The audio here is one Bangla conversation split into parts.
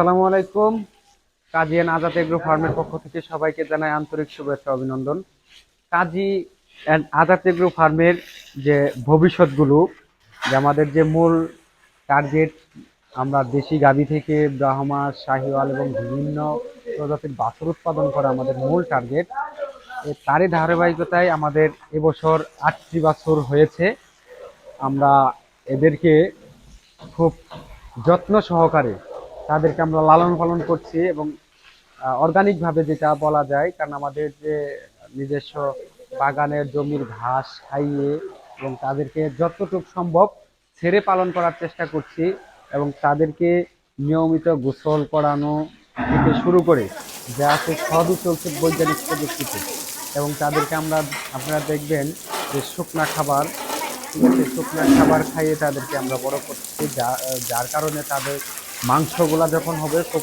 আসসালামু আলাইকুম। কাজিয়ান আজাদ এগ্রো ফার্মের পক্ষ থেকে সবাইকে জানাই আন্তরিক শুভেচ্ছা অভিনন্দন। কাজী আজাদ এগ্রো ফার্মের যে ভবিষ্যৎগুলো, যে আমাদের যে মূল টার্গেট আমরা দেশি গাভী থেকে ব্রাহ্মা, শাহিওয়াল এবং বিভিন্ন প্রজাতির বাছুর উৎপাদন করা আমাদের মূল টার্গেট তারই ধারাবাহিকতায় আমাদের এবছর আটটি বাছুর হয়েছে। আমরা এদেরকে খুব যত্ন সহকারে তাদেরকে আমরা লালন পালন করছি এবং অর্গানিকভাবে যেটা বলা যায়, কারণ আমাদের যে নিজস্ব বাগানের জমির ঘাস খাইয়ে এবং তাদেরকে যতটুকু সম্ভব ছেড়ে পালন করার চেষ্টা করছি এবং তাদেরকে নিয়মিত গোসল করানো থেকে শুরু করে যা আছে সবই চলছে বৈজ্ঞানিক প্রযুক্তিতে। এবং তাদেরকে আমরা, আপনারা দেখবেন যে শুকনা খাবার শুকনা খাবার খাইয়ে তাদেরকে আমরা বড় করছি যার কারণে তাদের মাংসগুলা যখন হবে, খুব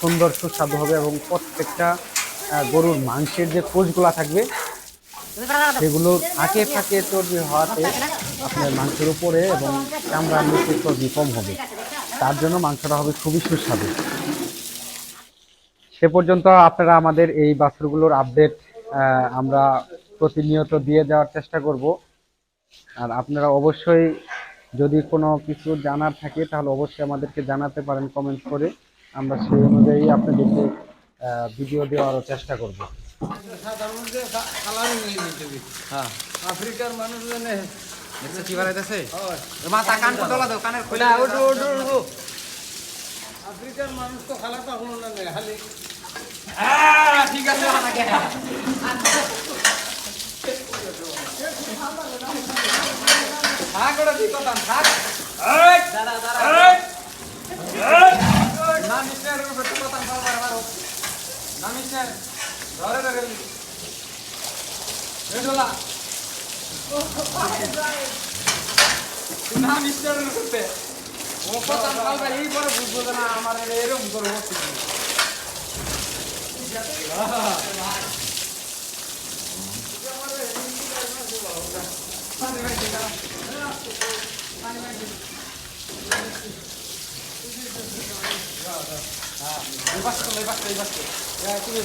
সুন্দর, সুস্বাদু হবে এবং প্রত্যেকটা গরুর মাংসের যে কোষগুলা থাকবে, সেগুলো ফাঁকে ফাঁকে চর্বি হওয়াতে আপনার মাংসের উপরে এবং চামড়ার নিচে চর্বি কম হবে। তার জন্য মাংসটা হবে খুবই সুস্বাদু। সে পর্যন্ত আপনারা আমাদের এই বাছুরগুলোর আপডেট আমরা প্রতিনিয়ত দিয়ে যাওয়ার চেষ্টা করব। আর আপনারা অবশ্যই যদি কোনো কিছু জানার থাকে তাহলে অবশ্যই আমাদেরকে জানাতে পারেন কমেন্ট করে। আমরা সেই অনুযায়ী আপনাদেরকে ভিডিও দেওয়ারও চেষ্টা করব। সাধারণত হ্যাঁ। আফ্রিকার মানুষ দেখছ কি বাড়াইতেছে মাথা কান পটলা দাও? কানের খুলে ওঠো, ওঠো, ওঠো। আফ্রিকার মানুষ তো খালা তো হলো না নে, খালি ঠিক আছে। থাক ওটা ঠিক কথা থাক। দাঁড়া দাঁড়া। না মিস্টার রূপে কথা বলবার মারো না মিস্টার ধরে ধরে। রেডোলা না মিস্টার ও কথা বলবা এই পরে বুঝব না আমার এরকম করে হচ্ছে এই বাস এই বাস তুমি